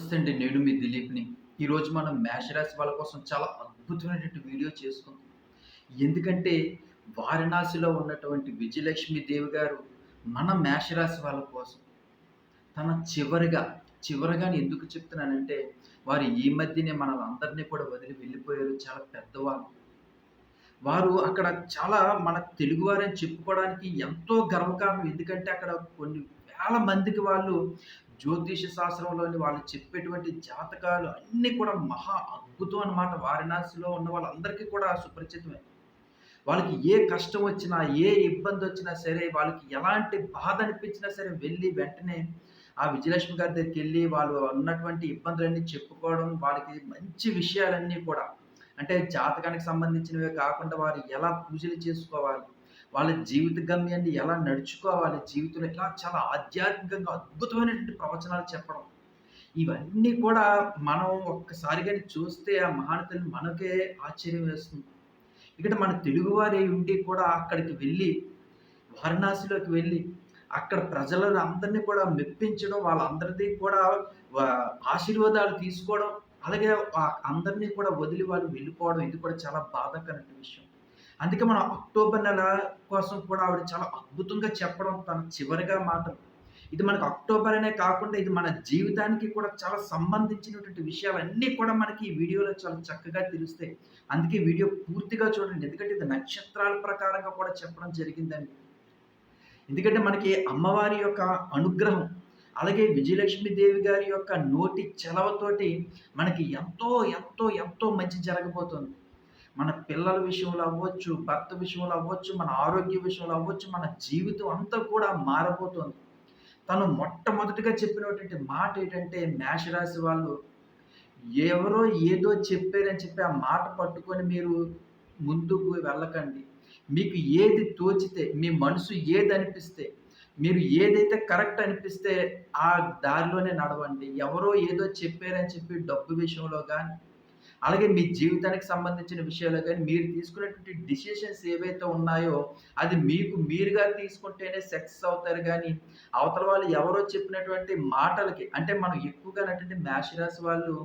నమస్తే అండి నేను మీ దిలీప్ని. ఈరోజు మనం మేషరాశి వాళ్ళ కోసం చాలా అద్భుతమైనటువంటి వీడియో చేసుకుందాం. ఎందుకంటే వారణాసిలో ఉన్నటువంటి విజయలక్ష్మి దేవి గారు మన మేషరాశి వాళ్ళ కోసం తన చివరిగా చివరిగా ఎందుకు చెప్తున్నానంటే వారు ఈ మధ్యనే మన అందరినీ కూడా వదిలి వెళ్ళిపోయారు. చాలా పెద్దవాళ్ళు. వారు అక్కడ చాలా మన తెలుగువారని చెప్పుకోవడానికి ఎంతో గర్వకారణం. ఎందుకంటే అక్కడ కొన్ని వేల మందికి వాళ్ళు జ్యోతిష శాస్త్రంలోని వాళ్ళు చెప్పేటువంటి జాతకాలు అన్నీ కూడా మహా అద్భుతం అన్నమాట. వారణాసిలో ఉన్న వాళ్ళందరికీ కూడా సుపరిచితమే. వాళ్ళకి ఏ కష్టం వచ్చినా ఏ ఇబ్బంది వచ్చినా సరే వాళ్ళకి ఎలాంటి బాధ అనిపించినా సరే వెళ్ళి వెంటనే ఆ విజయలక్ష్మి గారి దగ్గరికి వెళ్ళి వాళ్ళు ఉన్నటువంటి ఇబ్బందులన్నీ చెప్పుకోవడం వాళ్ళకి మంచి విషయాలన్నీ కూడా. అంటే జాతకానికి సంబంధించినవే కాకుండా వారు ఎలా పూజలు చేసుకోవాలి వాళ్ళ జీవిత గమ్యాన్ని ఎలా నడుచుకోవాలి జీవితంలో ఇలా చాలా ఆధ్యాత్మికంగా అద్భుతమైనటువంటి ప్రవచనాలు చెప్పడం. ఇవన్నీ కూడా మనం ఒక్కసారి కానీ చూస్తే ఆ మహానతల్ని మనకే ఆశ్చర్యం వేస్తుంది. ఇక్కడ మన తెలుగువారి ఉండి కూడా అక్కడికి వెళ్ళి వారణాసిలోకి వెళ్ళి అక్కడ ప్రజలను అందరినీ కూడా మెప్పించడం వాళ్ళందరిది కూడా ఆశీర్వాదాలు తీసుకోవడం అలాగే అందరినీ కూడా వదిలి వాళ్ళు వెళ్ళిపోవడం ఇది కూడా చాలా బాధాకరమైన విషయం. అందుకే మనం అక్టోబర్ నెల కోసం కూడా ఆవిడ చాలా అద్భుతంగా చెప్పడం తన చివరిగా మాటలు ఇది మనకు అక్టోబర్ అనే కాకుండా ఇది మన జీవితానికి కూడా చాలా సంబంధించినటువంటి విషయాలన్నీ కూడా మనకి ఈ వీడియోలో చాలా చక్కగా తెలుస్తాయి. అందుకే వీడియో పూర్తిగా చూడండి. ఎందుకంటే ఇది నక్షత్రాల ప్రకారంగా కూడా చెప్పడం జరిగిందండి. ఎందుకంటే మనకి అమ్మవారి యొక్క అనుగ్రహం అలాగే విజయలక్ష్మి దేవి గారి యొక్క నోటి చెలవతోటి మనకి ఎంతో ఎంతో ఎంతో మంచి జరగబోతుంది. మన పిల్లల విషయంలో అవ్వచ్చు భర్త విషయంలో అవ్వచ్చు మన ఆరోగ్య విషయంలో అవ్వచ్చు మన జీవితం అంతా కూడా మారబోతుంది. తను మొట్టమొదటిగా చెప్పినటువంటి మాట ఏంటంటే మేషరాశి వాళ్ళు ఎవరో ఏదో చెప్పారని చెప్పి ఆ మాట పట్టుకొని మీరు ముందుకు వెళ్ళకండి. మీకు ఏది తోచితే మీ మనసు ఏది అనిపిస్తే మీరు ఏదైతే కరెక్ట్ అనిపిస్తే ఆ దారిలోనే నడవండి. ఎవరో ఏదో చెప్పారని చెప్పి డబ్బు విషయంలో కానీ అలాగే మీ జీవితానికి సంబంధించిన విషయాలు కానీ మీరు తీసుకునేటువంటి డిసిషన్స్ ఏవైతే ఉన్నాయో అది మీకు మీరుగా తీసుకుంటేనే సక్సెస్ అవుతారు కానీ అవతల వాళ్ళు ఎవరో చెప్పినటువంటి మాటలకి అంటే మనం ఎక్కువగా అంటే మేషరాశి వాళ్ళు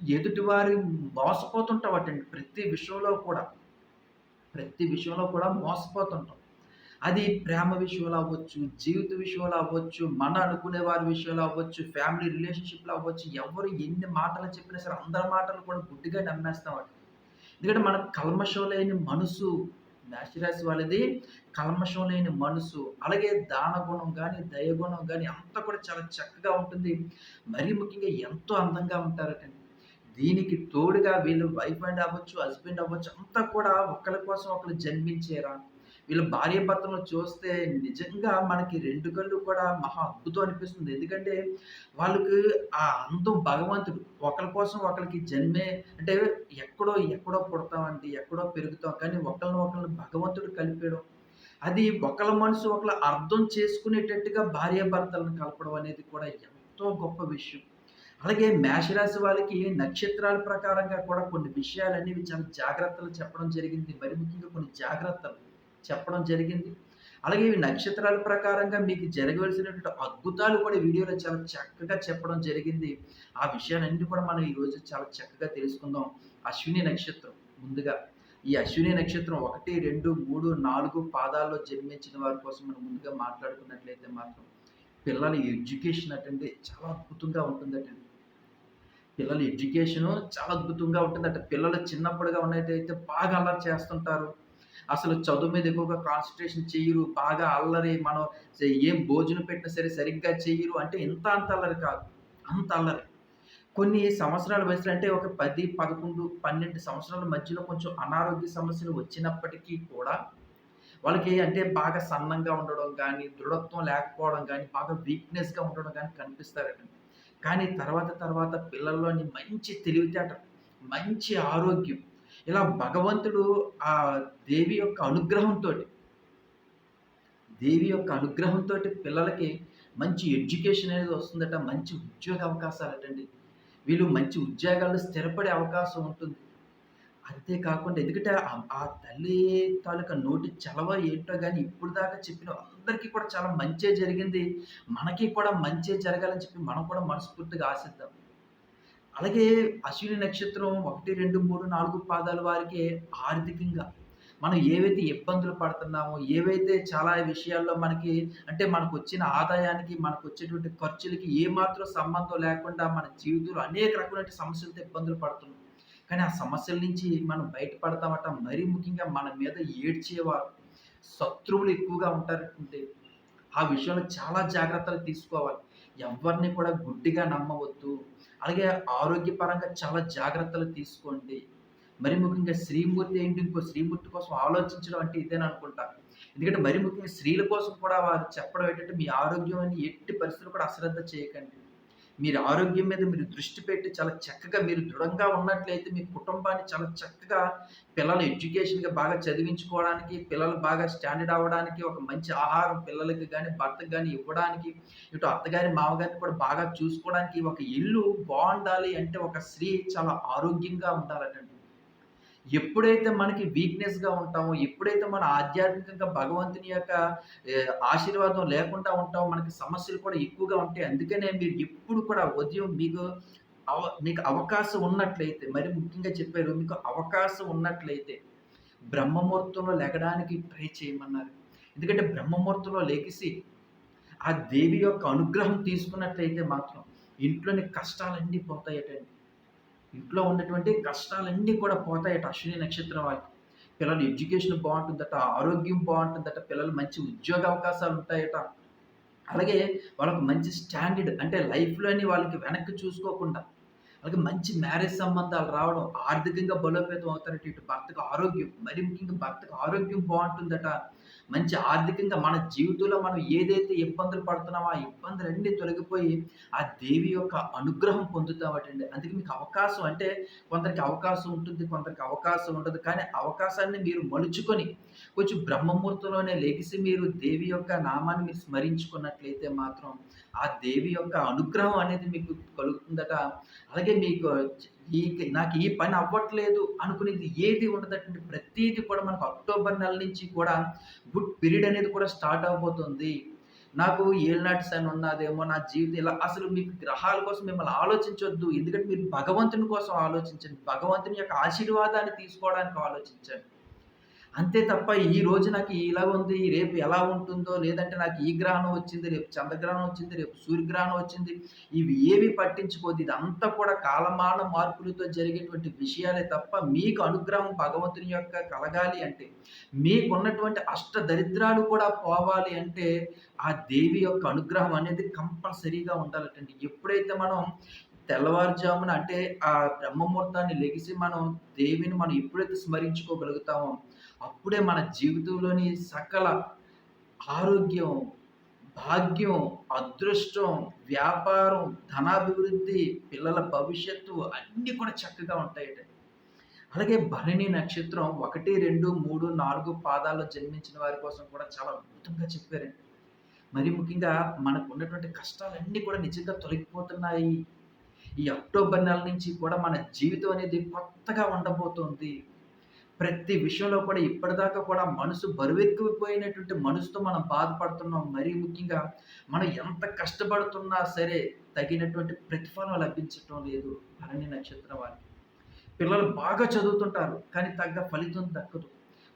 ఎదుటివారి మోసపోతుంటాం అటండి. ప్రతి విషయంలో కూడా ప్రతి విషయంలో కూడా మోసపోతుంటాం. అది ప్రేమ విషయంలో అవ్వచ్చు జీవిత విషయంలో అవ్వచ్చు మన అనుకునే వారి విషయంలో అవ్వచ్చు ఫ్యామిలీ రిలేషన్షిప్లో అవ్వచ్చు ఎవరు ఎన్ని మాటలు చెప్పినా సరే అందరి మాటలు కూడా గుడ్డిగా నమ్మేస్తాం ఎందుకంటే మన కల్మషం లేని మనసు మేషరాశి వాళ్ళది కల్మషం లేని మనసు అలాగే దాన గుణం కానీ దయగుణం కానీ అంతా కూడా చాలా చక్కగా ఉంటుంది. మరీ ముఖ్యంగా ఎంతో అందంగా ఉంటారటండి. దీనికి తోడుగా వీళ్ళు వైఫ్ అండ్ అవ్వచ్చు హస్బెండ్ అవ్వచ్చు అంతా కూడా ఒకరి కోసం ఒకరు జన్మించేరా? వీళ్ళ భార్య భర్తలను చూస్తే నిజంగా మనకి రెండు కళ్ళు కూడా మహా అద్భుతం అనిపిస్తుంది. ఎందుకంటే వాళ్ళకి ఆ అందం భగవంతుడు. ఒకరి కోసం ఒకరికి జన్మే అంటే ఎక్కడో ఎక్కడో పుడతామండి ఎక్కడో పెరుగుతాం. కానీ ఒకరిని ఒకరిని భగవంతుడు కలిపేయడం అది ఒకళ్ళ మనసు ఒకళ్ళ అర్థం చేసుకునేటట్టుగా భార్య భర్తలను కలపడం అనేది కూడా ఎంతో గొప్ప విషయం. అలాగే మేషరాశి వాళ్ళకి నక్షత్రాల ప్రకారంగా కూడా కొన్ని విషయాలు అనేవి చాలా జాగ్రత్తలు చెప్పడం జరిగింది. మరి ముఖ్యంగా కొన్ని జాగ్రత్తలు. చెప్పడం జరిగింది. అలాగే ఇవి నక్షత్రాల ప్రకారంగా మీకు జరగవలసినటువంటి అద్భుతాలు కూడా వీడియోలో చాలా చక్కగా చెప్పడం జరిగింది. ఆ విషయాలన్నీ కూడా మనం ఈరోజు చాలా చక్కగా తెలుసుకుందాం. అశ్విని నక్షత్రం ముందుగా. ఈ అశ్విని నక్షత్రం ఒకటి రెండు మూడు నాలుగు పాదాల్లో జన్మించిన వారి కోసం మనం ముందుగా మాట్లాడుకున్నట్లయితే మాత్రం పిల్లల ఎడ్యుకేషన్ అటండి చాలా అద్భుతంగా ఉంటుందటండి పిల్లల ఎడ్యుకేషన్ చాలా అద్భుతంగా ఉంటుందట. పిల్లలు చిన్నప్పుడుగా ఉన్నట్టయితే బాగా అల్లరి చేస్తుంటారు. అసలు చదువు మీద ఎక్కువగా కాన్సన్ట్రేషన్ చేయరు బాగా అల్లరి మనం ఏం భోజనం పెట్టినా సరే సరిగ్గా చేయరు. అంటే ఇంత అంత అల్లరి కాదు. అంత అల్లరి. కొన్ని సంవత్సరాల వయసులో అంటే ఒక పది పదకొండు పన్నెండు సంవత్సరాల మధ్యలో కొంచెం అనారోగ్య సమస్యలు వచ్చినప్పటికీ కూడా వాళ్ళకి అంటే బాగా సన్నంగా ఉండడం కానీ దృఢత్వం లేకపోవడం కానీ బాగా వీక్నెస్గా ఉండడం కానీ కనిపిస్తారట. కానీ తర్వాత తర్వాత పిల్లల్లోని మంచి తెలివితేట మంచి ఆరోగ్యం ఇలా భగవంతుడు ఆ దేవి యొక్క అనుగ్రహంతో దేవి యొక్క అనుగ్రహంతో పిల్లలకి మంచి ఎడ్యుకేషన్ అనేది వస్తుందట మంచి ఉద్యోగ అవకాశాలు అటండి వీళ్ళు మంచి ఉద్యోగాల్లో స్థిరపడే అవకాశం ఉంటుంది అంతేకాకుండా ఎందుకంటే ఆ తల్లి తాలూకా నోటి చలవ ఏంటో కానీ ఇప్పుడు దాకా చెప్పిన అందరికీ కూడా చాలా మంచే జరిగింది. మనకి కూడా మంచే జరగాలని చెప్పి మనం కూడా మనస్ఫూర్తిగా ఆశిద్దాం. అలాగే అశ్విని నక్షత్రం 1, 2, 3, 4 పాదాల వారికి ఆర్థికంగా మనం ఏవైతే ఇబ్బందులు పడుతున్నామో, ఏవైతే చాలా విషయాల్లో మనకి అంటే మనకు వచ్చిన ఆదాయానికి, మనకు వచ్చేటువంటి ఖర్చులకి ఏమాత్రం సంబంధం లేకుండా మన జీవితంలో అనేక రకమైన సమస్యలతో ఇబ్బందులు పడుతున్నాం. కానీ ఆ సమస్యల నుంచి మనం బయటపడతామట. మరీ ముఖ్యంగా మన మీద ఏడ్చేవారు, శత్రువులు ఎక్కువగా ఉంటారంటే ఆ విషయంలో చాలా జాగ్రత్తలు తీసుకోవాలి. ఎవ్వరిని కూడా గుడ్డిగా నమ్మవద్దు. అలాగే ఆరోగ్యపరంగా చాలా జాగ్రత్తలు తీసుకోండి. మరి ముఖ్యంగా శ్రీమూర్తి ఏంటి ఇంకో శ్రీమూర్తి కోసం ఆలోచించడం అంటే ఇదేననుకుంటా. ఎందుకంటే మరి ముఖ్యంగా స్త్రీల కోసం కూడా వారు చెప్పడం ఏంటంటే మీ ఆరోగ్యాన్ని ఎట్టి పరిస్థితులు కూడా అశ్రద్ధ చేయకండి. మీరు ఆరోగ్యం మీద మీరు దృష్టి పెట్టి చాలా చక్కగా మీరు దృఢంగా ఉన్నట్లయితే మీ కుటుంబాన్ని చాలా చక్కగా పిల్లలు ఎడ్యుకేషన్‌గా బాగా చదివించుకోవడానికి, పిల్లలు బాగా స్టాండర్డ్ అవ్వడానికి, ఒక మంచి ఆహారం పిల్లలకి కానీ భర్తకు కానీ ఇవ్వడానికి, ఇటు అత్తగారి, మామగారిని కూడా బాగా చూసుకోవడానికి, ఒక ఇల్లు బాగుండాలి అంటే ఒక స్త్రీ చాలా ఆరోగ్యంగా ఉండాలటండి. ఎప్పుడైతే మనకి వీక్‌నెస్‌గా ఉంటామో, ఎప్పుడైతే మన ఆధ్యాత్మికంగా భగవంతుని యొక్క ఆశీర్వాదం లేకుండా ఉంటామో, మనకి సమస్యలు కూడా ఎక్కువగా ఉంటాయి. అందుకనే మీరు ఎప్పుడు కూడా ఉదయం మీకు అవ మీకు అవకాశం ఉన్నట్లయితే, మరి ముఖ్యంగా చెప్పారు మీకు అవకాశం ఉన్నట్లయితే, బ్రహ్మముహూర్తంలో లెగడానికి ట్రై చేయమన్నారు. ఎందుకంటే బ్రహ్మముహూర్తంలో లెగిసి, ఆ దేవి యొక్క అనుగ్రహం తీసుకున్నట్లయితే మాత్రం ఇంట్లోని కష్టాలన్నీ పోతాయటండి. ఇంట్లో ఉన్నటువంటి కష్టాలన్నీ కూడా పోతాయట అశ్విని నక్షత్రం వాళ్ళకి. పిల్లల ఎడ్యుకేషన్ బాగుంటుందట ఆరోగ్యం బాగుంటుందట పిల్లలు మంచి ఉద్యోగ అవకాశాలు ఉంటాయట అలాగే వాళ్ళకి మంచి స్టాండర్డ్ అంటే లైఫ్‌లోని వాళ్ళకి వెనక్కి చూసుకోకుండా, అలాగే మంచి మ్యారేజ్ సంబంధాలు రావడం, ఆర్థికంగా బలోపేతం అవుతారట. ఇటు భర్తకు ఆరోగ్యం, మరి ముఖ్యంగా భర్తకు ఆరోగ్యం బాగుంటుందట మంచి ఆర్థికంగా మన జీవితంలో మనం ఏదైతే ఇబ్బందులు పడుతున్నామో, ఆ ఇబ్బందులన్నీ తొలగిపోయి, ఆ దేవి యొక్క అనుగ్రహం పొందుతామటండి. అందుకే మీకు అవకాశం అంటే కొందరికి అవకాశం ఉంటుంది, కొందరికి అవకాశం ఉండదు. కానీ అవకాశాన్ని మీరు మలుచుకొని, కొంచెం బ్రహ్మముహూర్తంలోనే లెగిసి మీరు దేవి యొక్క నామాన్ని మీరు స్మరించుకున్నట్లయితే మాత్రం, ఆ దేవి యొక్క అనుగ్రహం అనేది మీకు కలుగుతుందట. అలాగే మీకు ఈ నాకు ఈ పని అవ్వట్లేదు అనుకునేది ఏది ఉండదటండి. ప్రతిదీ కూడా మనకు అక్టోబర్ నెల నుంచి కూడా గుడ్ పీరియడ్ అనేది కూడా స్టార్ట్ అవ్వబోతుంది. నాకు ఏళ్ళనాటి శని ఉన్నాదేమో, నా జీవితం ఇలా అసలు మీకు గ్రహాల కోసం మిమ్మల్ని ఆలోచించొద్దు. ఎందుకంటే మీరు భగవంతుని కోసం ఆలోచించండి. భగవంతుని యొక్క ఆశీర్వాదాన్ని తీసుకోవడానికి ఆలోచించండి. అంతే తప్ప ఈ రోజు నాకు ఇలా ఉంది, రేపు ఎలా ఉంటుందో, లేదంటే నాకు ఈ గ్రహణం వచ్చింది, రేపు చంద్రగ్రహణం వచ్చింది, రేపు సూర్యగ్రహణం వచ్చింది. ఇవి ఏవి పట్టించుకోదు ఇదంతా కూడా కాలమాన మార్పులతో జరిగేటువంటి విషయాలే తప్ప మీకు అనుగ్రహం భగవంతుని యొక్క కలగాలి అంటే, మీకున్నటువంటి అష్ట దరిద్రాలు కూడా పోవాలి అంటే, ఆ దేవి యొక్క అనుగ్రహం అనేది కంపల్సరీగా ఉండాలటండి. ఎప్పుడైతే మనం తెల్లవారుజామున అంటే ఆ బ్రహ్మముహూర్తాన్ని లెగిసి మనం దేవిని మనం ఎప్పుడైతే స్మరించుకోగలుగుతామో, అప్పుడే మన జీవితంలోని సకల ఆరోగ్యం, భాగ్యం, అదృష్టం, వ్యాపారం, ధనాభివృద్ధి, పిల్లల భవిష్యత్తు అన్నీ కూడా చక్కగా ఉంటాయట. అలాగే భరణి నక్షత్రం 1, 2, 3, 4 పాదాల్లో జన్మించిన వారి కోసం కూడా చాలా అద్భుతంగా చెప్పారండి. మరి ముఖ్యంగా మనకు ఉన్నటువంటి కష్టాలన్నీ కూడా నిజంగా తొలగిపోతున్నాయి. ఈ అక్టోబర్ నెల నుంచి కూడా మన జీవితం అనేది కొత్తగా ఉండబోతోంది. ప్రతి విషయంలో కూడా ఇప్పటిదాకా కూడా మనసు బరువెక్కిపోయినటువంటి మనసుతో మనం బాధపడుతున్నాం. మరీ ముఖ్యంగా మనం ఎంత కష్టపడుతున్నా సరే తగినటువంటి ప్రతిఫలం లభించటం లేదు భరణి నక్షత్రం వారికి. పిల్లలు బాగా చదువుతుంటారు. కానీ తగ్గ ఫలితం దక్కదు.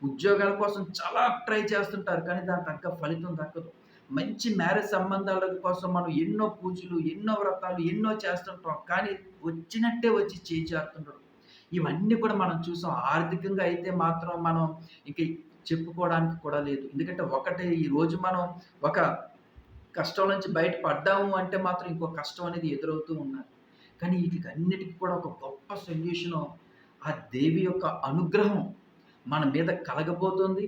ఉద్యోగాల కోసం చాలా ట్రై చేస్తుంటారు. కానీ దాని తగ్గ ఫలితం దక్కదు. మంచి మ్యారేజ్ సంబంధాల కోసం మనం ఎన్నో పూజలు, ఎన్నో వ్రతాలు, ఎన్నో చేస్తుంటాం. కానీ వచ్చినట్టే వచ్చి చేయి జారుతుండడం. ఇవన్నీ కూడా మనం చూసాం. ఆర్థికంగా అయితే మాత్రం మనం ఇంక చెప్పుకోవడానికి కూడా లేదు. ఎందుకంటే ఒకటి ఈరోజు మనం ఒక కష్టం నుంచి బయటపడ్డాము అంటే మాత్రం ఇంకో కష్టం అనేది ఎదురవుతూ ఉన్నది. కానీ వీటికి అన్నిటికీ కూడా ఒక గొప్ప సొల్యూషను ఆ దేవి యొక్క అనుగ్రహం మన మీద కలగబోతుంది.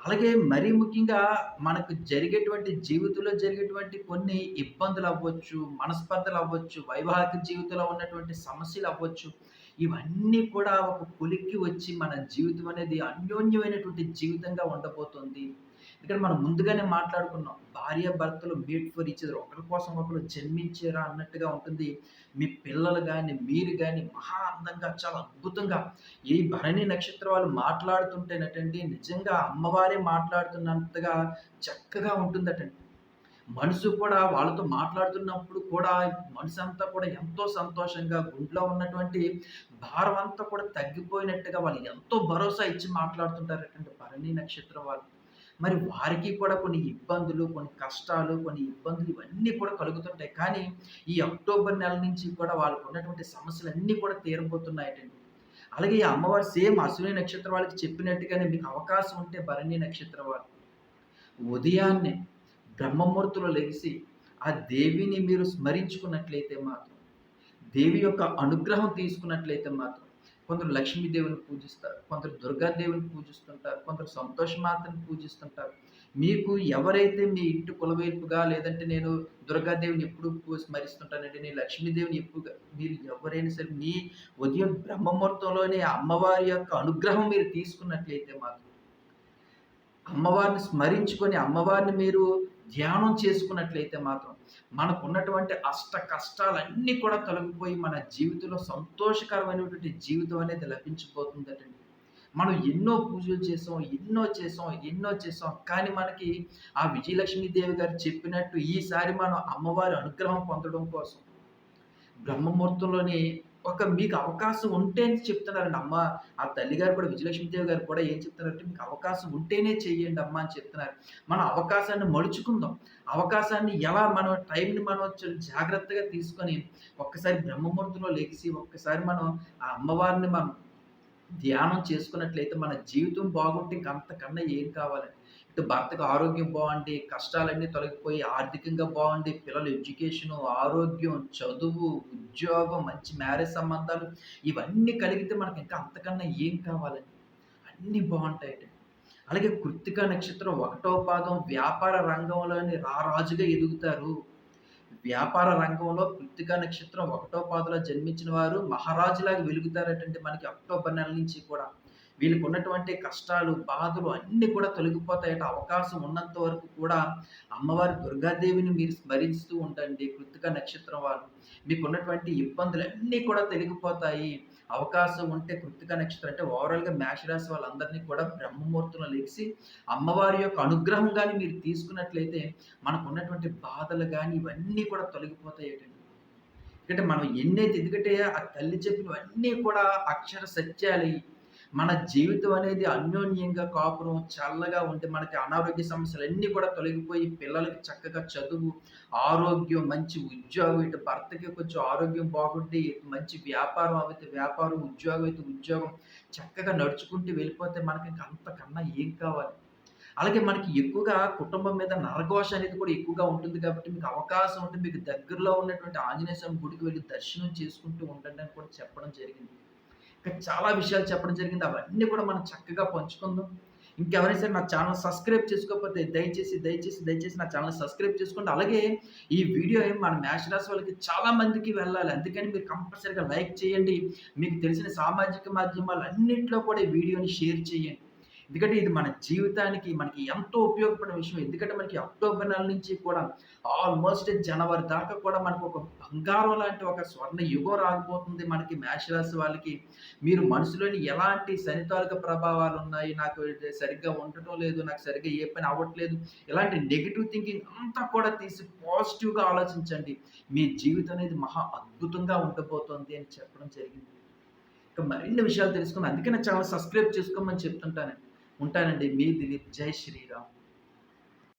అలాగే మరీ ముఖ్యంగా మనకు జరిగేటువంటి జీవితంలో జరిగేటువంటి కొన్ని ఇబ్బందులు అవ్వచ్చు మనస్పర్ధలు అవ్వచ్చు వైవాహిక జీవితంలో ఉన్నటువంటి సమస్యలు అవ్వచ్చు ఇవన్నీ కూడా ఒక కొలిక్కి వచ్చి మన జీవితం అనేది అన్యోన్యమైనటువంటి జీవితంగా ఉండబోతుంది. ఇక్కడ మనం ముందుగానే మాట్లాడుకున్నాం. భార్య భర్తలు మీట్ ఫర్ ఇచ్చేది ఒకరి కోసం ఒకరు జన్మించారా అన్నట్టుగా ఉంటుంది. మీ పిల్లలు కానీ మీరు కానీ మహా అందంగా చాలా అద్భుతంగా ఈ భరణి నక్షత్రం వాళ్ళు మాట్లాడుతుంటేనటండి నిజంగా అమ్మవారే మాట్లాడుతున్నంతగా చక్కగా ఉంటుందటండి. మనసు కూడా వాళ్ళతో మాట్లాడుతున్నప్పుడు కూడా మనసు అంతా కూడా ఎంతో సంతోషంగా గుంట్లో ఉన్నటువంటి భారం అంతా కూడా తగ్గిపోయినట్టుగా వాళ్ళు ఎంతో భరోసా ఇచ్చి మాట్లాడుతుంటారటండి భరణి నక్షత్రం వాళ్ళు. మరి వారికి కూడా కొన్ని ఇబ్బందులు కొన్ని కష్టాలు కొన్ని ఇబ్బందులు ఇవన్నీ కూడా కలుగుతుంటాయి. కానీ ఈ అక్టోబర్ నెల నుంచి కూడా వాళ్ళకు ఉన్నటువంటి సమస్యలు అన్నీ కూడా తీరబోతున్నాయటండి. అలాగే ఈ అమ్మవారు సేమ్ అశ్విని నక్షత్రం వాళ్ళకి చెప్పినట్టుగానే మీకు అవకాశం ఉంటే భరణి నక్షత్రం వాళ్ళు. ఉదయాన్నే బ్రహ్మమూర్తులు లెగిసి ఆ దేవిని మీరు స్మరించుకున్నట్లయితే మాత్రం దేవి యొక్క అనుగ్రహం తీసుకున్నట్లయితే మాత్రం కొందరు లక్ష్మీదేవిని పూజిస్తారు కొందరు దుర్గాదేవిని పూజిస్తుంటారు కొందరు సంతోషమాతని పూజిస్తుంటారు. మీకు ఎవరైతే మీ ఇంటి కులవైపుగా లేదంటే నేను దుర్గాదేవిని ఎప్పుడు స్మరిస్తుంటానంటే నేను లక్ష్మీదేవిని ఎప్పుడు మీరు ఎవరైనా సరే మీ ఉదయం బ్రహ్మముహూర్తంలోనే అమ్మవారి యొక్క అనుగ్రహం మీరు తీసుకున్నట్లయితే మాత్రం అమ్మవారిని స్మరించుకొని అమ్మవారిని మీరు ధ్యానం చేసుకున్నట్లయితే మాత్రం మనకున్నటువంటి అష్ట కష్టాలన్నీ కూడా తొలగిపోయి మన జీవితంలో సంతోషకరమైనటువంటి జీవితం అనేది లభించిపోతుందటండి. మనం ఎన్నో పూజలు చేసాం ఎన్నో చేసాం ఎన్నో చేసాం కానీ మనకి ఆ విజయలక్ష్మీదేవి గారు చెప్పినట్టు ఈసారి మనం అమ్మవారి అనుగ్రహం పొందడం కోసం బ్రహ్మముహూర్తంలోని ఒక మీకు అవకాశం ఉంటే అని చెప్తున్నారండి అమ్మ ఆ తల్లిగారు కూడా విజయలక్ష్మీదేవి గారు కూడా ఏం చెప్తున్నారంటే మీకు అవకాశం ఉంటేనే చెయ్యండి అమ్మ అని చెప్తున్నారు. మన అవకాశాన్ని మలుచుకుందాం. అవకాశాన్ని ఎలా మనం టైంని మనం జాగ్రత్తగా తీసుకొని ఒక్కసారి బ్రహ్మముహూర్తంలో లేచి ఒక్కసారి మనం ఆ అమ్మవారిని మనం ధ్యానం చేసుకున్నట్లయితే మన జీవితం బాగుంటే ఇంకంతకన్నా ఏం కావాలండి భర్తకు ఆరోగ్యం బాగుండి కష్టాలన్నీ తొలగిపోయి ఆర్థికంగా బాగుండి పిల్లల ఎడ్యుకేషను ఆరోగ్యం చదువు ఉద్యోగం మంచి మ్యారేజ్ సంబంధాలు ఇవన్నీ కలిగితే మనకి ఇంకా అంతకన్నా ఏం కావాలండి? అన్నీ బాగుంటాయి అలాగే కృత్తిక నక్షత్రం ఒకటో పాదం వ్యాపార రంగంలోని రారాజుగా ఎదుగుతారు. వ్యాపార రంగంలో కృత్తిక నక్షత్రం ఒకటో పాదలో జన్మించిన వారు మహారాజులాగా వెలుగుతారటంటే మనకి అక్టోబర్ నెల నుంచి కూడా. వీళ్ళకు ఉన్నటువంటి కష్టాలు బాధలు అన్నీ కూడా తొలగిపోతాయట. అవకాశం ఉన్నంత వరకు కూడా అమ్మవారి దుర్గాదేవిని మీరు స్మరిస్తూ ఉండండి కృతిక నక్షత్రం వారు. మీకు ఉన్నటువంటి ఇబ్బందులు అన్నీ కూడా తొలగిపోతాయి. అవకాశం ఉంటే కృతిక నక్షత్రం అంటే ఓవరాల్గా మేషరాశి వాళ్ళందరినీ కూడా బ్రహ్మముహూర్తంలో లేచి అమ్మవారి యొక్క అనుగ్రహం కానీ మీరు తీసుకున్నట్లయితే మనకు ఉన్నటువంటి బాధలు కానీ ఇవన్నీ కూడా తొలగిపోతాయి ఎందుకంటే మనం ఎన్నైతే ఎందుకంటే ఆ తల్లి చెప్పినవన్నీ కూడా అక్షర సత్యాలు. మన జీవితం అనేది అన్యోన్యంగా కాపురం చల్లగా ఉంటే మనకి అనారోగ్య సమస్యలు అన్నీ కూడా తొలగిపోయి పిల్లలకి చక్కగా చదువు ఆరోగ్యం మంచి ఉద్యోగం ఇటు భర్తకి కొంచెం ఆరోగ్యం బాగుంటే మంచి వ్యాపారం అయితే వ్యాపారం ఉద్యోగం అయితే ఉద్యోగం చక్కగా నడుచుకుంటూ వెళ్ళిపోతే మనకి అంతకన్నా ఏం కావాలి? అలాగే మనకి ఎక్కువగా కుటుంబం మీద నరఘోష అనేది కూడా ఎక్కువగా ఉంటుంది కాబట్టి మీకు అవకాశం ఉంటే మీకు దగ్గరలో ఉన్నటువంటి ఆంజనేయ స్వామి గుడికి వెళ్ళి దర్శనం చేసుకుంటూ ఉండండి అని కూడా చెప్పడం జరిగింది. ఇంకా చాలా విషయాలు చెప్పడం జరిగింది. అవన్నీ కూడా మనం చక్కగా పంచుకుందాం. ఇంకెవరైనా సరే నా ఛానల్ సబ్స్క్రైబ్ చేసుకోకపోతే దయచేసి దయచేసి దయచేసి నా ఛానల్ సబ్స్క్రైబ్ చేసుకోండి. అలాగే ఈ వీడియో మన మ్యాచ్ వాళ్ళకి చాలా మందికి వెళ్ళాలి. అందుకని మీరు కంపల్సరీగా లైక్ చేయండి. మీకు తెలిసిన సామాజిక మాధ్యమాలు అన్నింటిలో కూడా ఈ వీడియోని షేర్ చేయండి. ఎందుకంటే ఇది మన జీవితానికి మనకి ఎంతో ఉపయోగపడిన విషయం. ఎందుకంటే మనకి అక్టోబర్ నెల నుంచి కూడా ఆల్మోస్ట్ జనవరి దాకా కూడా మనకు ఒక బంగారం లాంటి ఒక స్వర్ణ యుగం రాకపోతుంది మనకి మేషరాశి వాళ్ళకి. మీరు మనసులోని ఎలాంటి సనితాలిక ప్రభావాలు ఉన్నాయి? నాకు సరిగ్గా ఉండటం లేదు నాకు సరిగ్గా ఏ పని అవ్వట్లేదు. ఇలాంటి నెగిటివ్ థింకింగ్ అంతా కూడా తీసి పాజిటివ్గా ఆలోచించండి. మీ జీవితం అనేది మహా అద్భుతంగా ఉండబోతోంది అని చెప్పడం జరిగింది. ఇంకా మరిన్ని విషయాలు తెలుసుకుని అందుకే నా ఛానల్ సబ్స్క్రైబ్ చేసుకోమని చెప్తుంటానండి. ఉంటానండి. మీ దిలీప్ జై శ్రీరామ్.